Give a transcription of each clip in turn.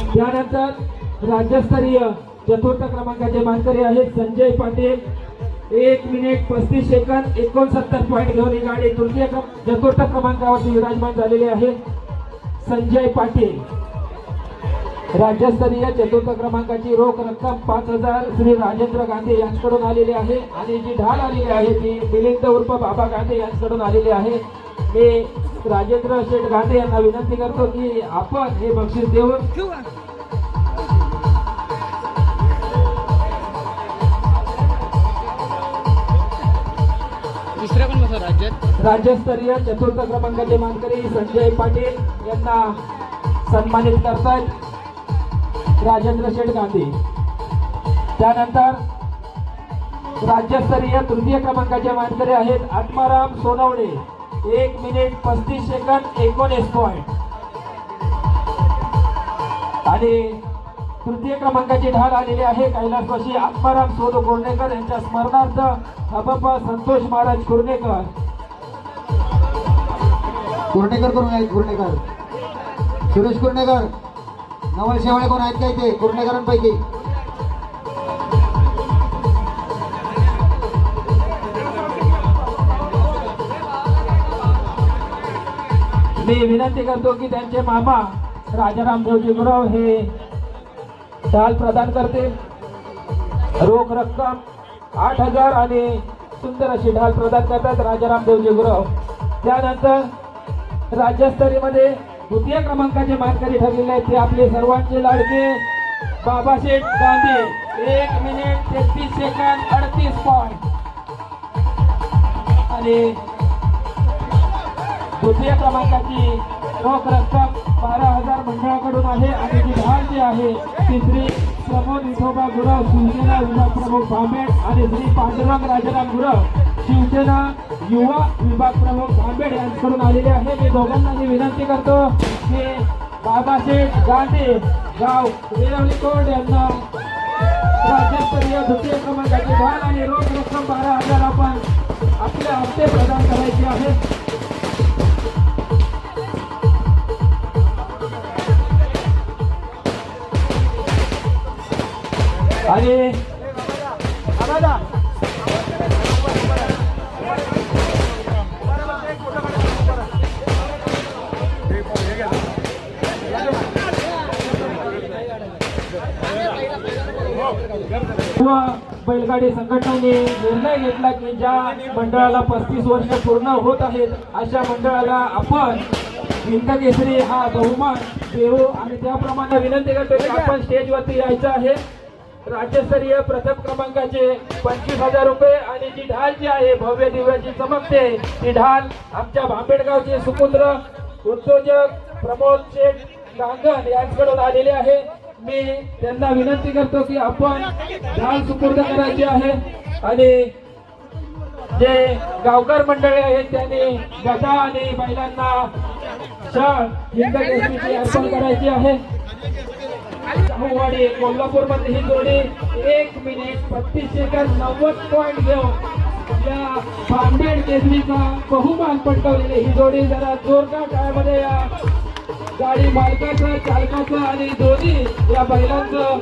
त्यानंतर राज्यस्तरीय चतुर्थ क्रमांकाचे मानकरी आहेत संजय पाटील. एक मिनिट पस्तीस सेकंद एकोणसत्तर पॉईंट घेऊन ही गाडी तृतीय क्रम चतुर्थ क्रमांकावरती विराजमान झालेली आहे. संजय पाटील. राज्यस्तरीय चतुर्थ क्रमांकाची रोख रक्कम पाच हजार श्री राजेंद्र गांधी यांच्याकडून आलेली आहे. आणि जी ढाल आलेली आहे ती मिलिंद उर्फ बाबा गांधी यांच्याकडून आलेली आहे. मी राजेंद्र शेठ गांधी यांना विनंती करतो की आपण हे बक्षीस देऊन राज्यस्तरीय चतुर्थ क्रमांकाचे मानकरी संजय पाटील यांना सन्मानित करतात राजेंद्र शेठ गांधी. त्यानंतर राज्यस्तरीय तृतीय क्रमांकाचे मानकरी आहेत आत्माराम सोनवणे. एक मिनिट पस्तीस सेकंद एकोणीस पॉईंट आणि तृतीय क्रमांकाची ढाल आलेली आहे कैलासवासी आत्माराम सोनू कुर्णेकर यांच्या स्मरणार्थ अबप्पा संतोष महाराज कुर्णेकर कुर्णेकर करून आहेत कुर्णेकर सुरेश कुर्णेकर नवल शेवाळे कोण आहेत काय ते कुर्णेकरांपैकी. मी विनंती करतो की त्यांचे मामा राजाराम देवजी हे ढाल प्रदान करते. रोख रक्कम आठ हजार आणि सुंदर अशी ढाल प्रदान करतात राजाराम देवजी गुरव त्यानंतर राज्यस्तरीमध्ये द्वितीय क्रमांकाचे मानकरी ठरलेले आहेत ते आपले सर्वांचे लाडके बाबाशेठ गांधी. एक मिनिट तेहतीस सेकंद अडतीस पॉईंट आणि द्वितीय क्रमांकाची रोख रक्कम बारा हजार मंडळाकडून आहे आणि जी ढाल जी आहे ती श्री प्रमोद विठोबा गुरव शिवसेना विभाग प्रमुख भांबेड आणि श्री पांडुरंग राजाराम गुरव. शिवसेना युवा विभाग प्रमुख भांबेड यांच्याकडून आलेले आहे. मी दोघांनाही विनंती करतो की बाबासाहेब गांधी गाव रेवली कोट यांना राज्यस्तरीय द्वितीय क्रमांकाची ढाल आणि रोख रक्कम बारा हजार आपण आपले हप्ते प्रदान करायचे आहेत आणि बैलगाडी संघटनेने निर्णय घेतला की ज्या मंडळाला पस्तीस वर्ष पूर्ण होत आहेत अशा मंडळाला आपण हिंद केसरी हा बहुमान देऊ. आणि त्याप्रमाणे विनंती करतो की आपण स्टेजवरती यायचं आहे. राज्यस्तरीय प्रथम क्रमांकाचे पंचवीस हजार रुपये आणि जी ढाल जी आहे भव्य दिव्याची चमकते ती. ढाल आमच्या भांबेडगावचे सुपुत्र उद्योजक प्रमोद शेठ गांगण यांच्याकडून आलेले आहे. मी त्यांना विनंती करतो की आपण ढाल सुपूर्द करायची आहे आणि जे गावकर मंडळी आहेत त्यांनी गदा आणि महिलांना शाळ अर्पण करायची आहे. शाहूवाडी कोल्हापूरमध्ये ही जोडी एक मिनिट पस्तीस सेकंद नव्वद पॉईंट घेऊन या भांडेड केसरीचा बहुमान पटकावलेली ही जोडी जरा जोरदार टाळ्यामध्ये या गाडी मालकाचं चालकाचं आणि दोन्ही या बैलांचं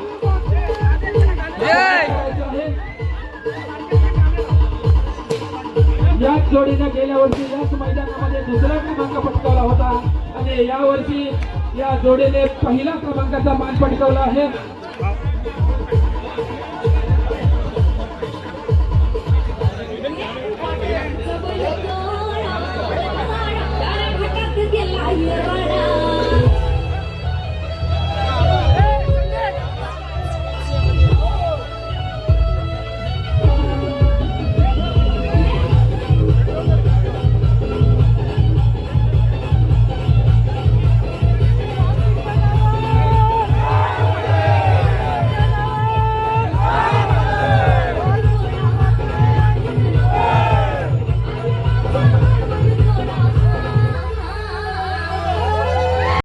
करायचं आहे. याच जोडीने गेल्या वर्षी याच मैदानामध्ये दुसरा क्रमांक पटकावला होता आणि या वर्षी या जोडीने पहिला क्रमांकाचा मान पटकावला आहे